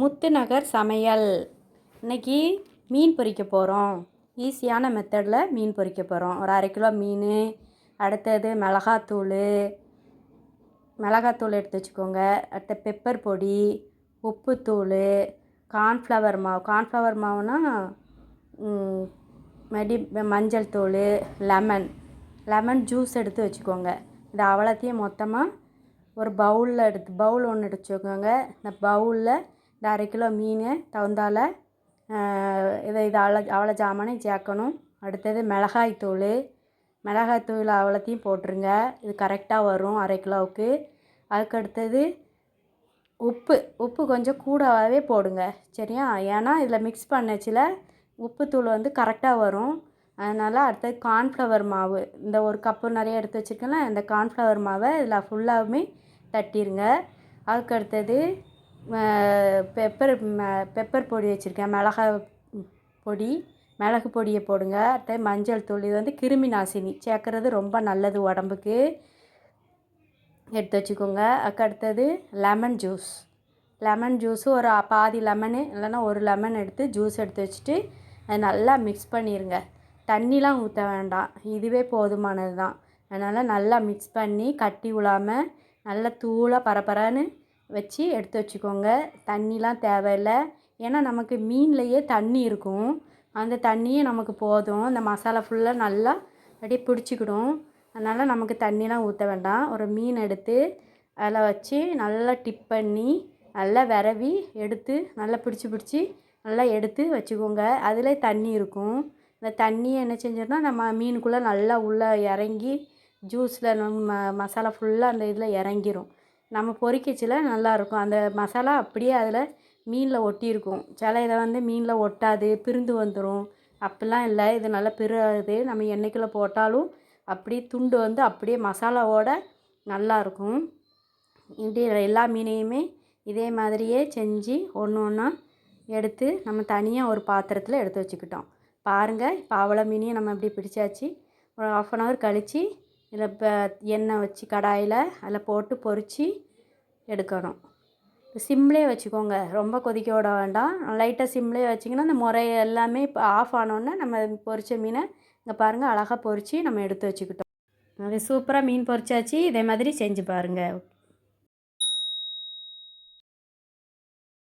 முத்துநகர் சமையல். இன்னைக்கு மீன் பொரிக்க போகிறோம் ஈஸியான மெத்தடில் மீன் பொரிக்க போகிறோம் ஒரு அரை கிலோ மீன் அடுத்தது மிளகாத்தூள். மிளகாத்தூள் எடுத்து வச்சுக்கோங்க. அடுத்த பெப்பர் பொடி உப்புத்தூள் கார்ன்ஃப்ளவர் மாவு. கார்ன்ஃப்ளவர் மாவுனா மடி மெடி மஞ்சள் தூள் லெமன் லெமன் ஜூஸ் எடுத்து வச்சுக்கோங்க. இது அவ்வளோத்தையும் மொத்தமாக ஒரு பவுலில் எடுத்து பவுல் ஒன்று எடுத்து வச்சுக்கோங்க. இந்த பவுலில் இந்த அரை கிலோ மீன் தகுந்தால இதை இது அவ்வளோ அவ்வளோ ஜாமானையும் சேர்க்கணும். அடுத்தது மிளகாய் தூள். மிளகாய் தூள் அவ்வளோத்தையும் போட்டுருங்க. இது கரெக்டாக வரும் அரை கிலோவுக்கு. அதுக்கு அடுத்தது உப்பு. உப்பு கொஞ்சம் கூடவே போடுங்க. சரியா? ஏன்னா இதில் மிக்ஸ் பண்ணச்சில் உப்புத்தூள் வந்து கரெக்டாக வரும். அதனால் அடுத்தது கார்ன்ஃப்ளவர் மாவு. இந்த ஒரு கப்பு நிறைய எடுத்து வச்சுருக்கேன்ல இந்த கார்ன்ஃப்ளவர் மாவை இதில் ஃபுல்லாகவுமே தட்டிடுங்க அதுக்கு அடுத்தது பெப்பர் பெப்பர் பொடி வச்சுருக்கேன். மிளகாய் பொடி மிளகு பொடியை போடுங்க. அடுத்து மஞ்சள் தூள். இது வந்து கிருமி நாசினி. சேர்க்குறது ரொம்ப நல்லது உடம்புக்கு. எடுத்து வச்சுக்கோங்க. அதுக்கு அடுத்தது லெமன் ஜூஸ் லெமன் ஜூஸு ஒரு பாதி லெமனு இல்லைன்னா ஒரு லெமன் எடுத்து ஜூஸ் எடுத்து வச்சுட்டு அதை நல்லா மிக்ஸ் பண்ணிடுங்க தண்ணிலாம் ஊற்ற வேண்டாம். இதுவே போதுமானது தான் அதனால் நல்லா மிக்ஸ் பண்ணி கட்டி விழாமல் நல்லா தூளாக பரபரன்னு வச்சு எடுத்து வச்சுக்கோங்க. தண்ணிலாம் தேவையில்லை. ஏன்னா நமக்கு மீன்லேயே தண்ணி இருக்கும். அந்த தண்ணியே நமக்கு போதும். அந்த மசாலா ஃபுல்லாக நல்லா அப்படியே பிடிச்சிக்கிடும். அதனால் நமக்கு தண்ணிலாம் ஊற்ற வேண்டாம். ஒரு மீன் எடுத்து அதில் வச்சு நல்லா டிப் பண்ணி நல்லா விரவி எடுத்து நல்லா பிடிச்சி பிடிச்சி நல்லா எடுத்து வச்சுக்கோங்க. அதில் தண்ணி இருக்கும். இந்த தண்ணியை என்ன செஞ்சோம்னா நம்ம மீனுக்குள்ளே நல்லா உள்ளே இறங்கி ஜூஸில் ம மசாலா ஃபுல்லாக அந்த இதில் இறங்கிரும். நம்ம பொரிக்கச்சில நல்லாயிருக்கும் அந்த மசாலா அப்படியே அதில் மீனில் ஒட்டியிருக்கும். சில இதை வந்து மீனில் ஒட்டாது பிரிந்து வந்துடும் அப்படிலாம் இல்லை. இது நல்லா பிறாது நம்ம எண்ணெய்க்குள்ளே போட்டாலும் அப்படியே துண்டு வந்து அப்படியே மசாலாவோட நல்லாயிருக்கும் இப்படி எல்லா மீனையுமே இதே மாதிரியே செஞ்சு ஒன்று ஒன்றா எடுத்து நம்ம தனியாக ஒரு பாத்திரத்தில் எடுத்து வச்சுக்கிட்டோம். பாருங்கள் இப்போ அவ்வளோ மீனையும் நம்ம இப்படி பிடிச்சாச்சு. ஒரு ஆஃப் அன் ஹவர் கழித்து இதில் இப்போ எண்ணெய் வச்சு கடாயில் அதில் போட்டு பொறிச்சு எடுக்கணும். சிம்லேயே வச்சுக்கோங்க. ரொம்ப கொதிக்க விட வேண்டாம். லைட்டாக சிம்லேயே வச்சிங்கன்னா அந்த முறை எல்லாமே இப்போ ஆஃப் ஆனோடனே நம்ம பொரிச்ச மீனை இங்கே பாருங்கள் அழகாக பொரித்து நம்ம எடுத்து வச்சுக்கிட்டோம். அது சூப்பராக மீன் பொரிச்சாச்சு இதே மாதிரி செஞ்சு பாருங்கள்.